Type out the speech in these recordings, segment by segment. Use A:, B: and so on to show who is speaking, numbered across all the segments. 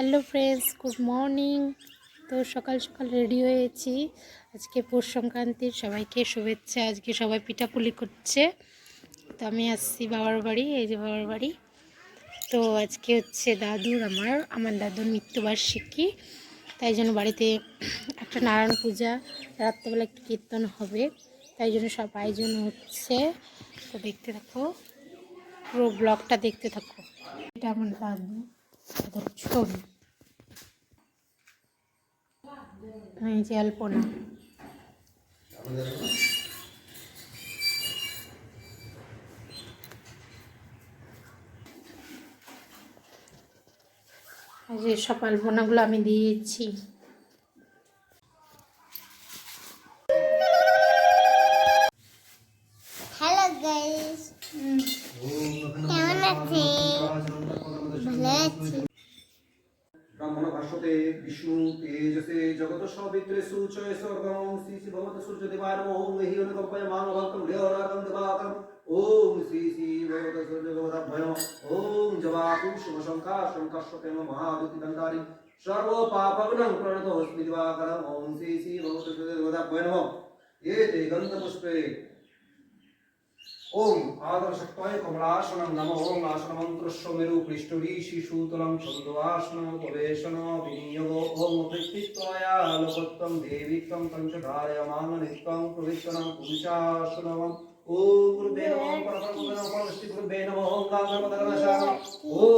A: Hello friends, good morning. তো সকাল সকাল রেডি হয়েছি। আজকে পৌষ সংক্রান্তির সবাইকে শুভেচ্ছা। আজকে সবাই পিঠাপুলি করছে। তো আমি আসছি বাবার বাড়ি, এই যে বাবার বাড়ি। তো আজকে হচ্ছে দাদুর, আমার আমার দাদুর মৃত্যুবার্ষিকী। তাই জন্য বাড়িতে একটা নারায়ণ পূজা, রাত্রেবেলা একটু কীর্তন হবে। তাই জন্য সব আয়োজন হচ্ছে। তো দেখতে থাকো, পুরো ব্লগটা দেখতে থাকো। এটা আমার দাদু ছবি। এই যে আলপনা। এই যে সব আলপনাগুলো আমি দিয়েছি।
B: হ্যালো গাইস কেমন আছি ভালো আছি।
C: ব্রাহ্মণ ভাষ্যতে বিষ্ণু, তেজসে জগত সবিত্রে সূচয় স্বর্গম শ্রী শ্রী ভগবত সূর্য নমঃ ওম হি অনুকম্পায় মানব ভক্তম দেবাকম ওম শ্রী শ্রী ভগবত সূর্য ভগবতাভ্যয় ওম জবাকু শুভ শঙ্কা শঙ্কাশ্বতে মহাদুতি দন্তারি সর্ব পাপগ্নং দিবাকরম। ওম শ্রী শ্রী ভগবত সূর্য নমঃ। এতে ওম আদর্শক্তায় কমলাসনম নম ওম আসনমন্ত্রস্য মেরু পৃষ্ঠঋষি সূতলম ছন্দবাসন উপবেশন বিনিয়োগ ওম পৃথিত্বয়া লোকোত্তম দেবিত্বম পঞ্চধারয়মান নিত্যং প্রবিত্তনম পুরুষাসনম ও গুরুদেব পরপরগুবে নমঃ। পরমষ্টি গুরুবে নমঃ। ওম গাঙ্গমদগণশাম ওম ক্ষেত্রফলাদি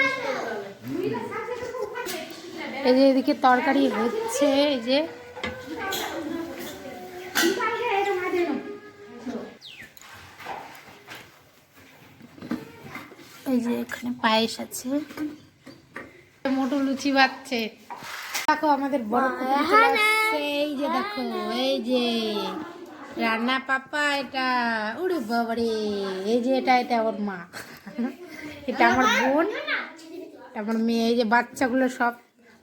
A: এই যে এদিকে তরকারি হচ্ছে এই যে। এই যে এখানে পায়েস আছে। মোটু লুচি বাচ্ছে। দেখো আমাদের বড় চলে আসছে। এই যে দেখো এই যে রান্না পাপা এটা উড়ে বাবারে। এই যে এটা এটা আমার মা। এটা আমার বোন এটা আমার মেয়ে। এই যে বাচ্চাগুলো সব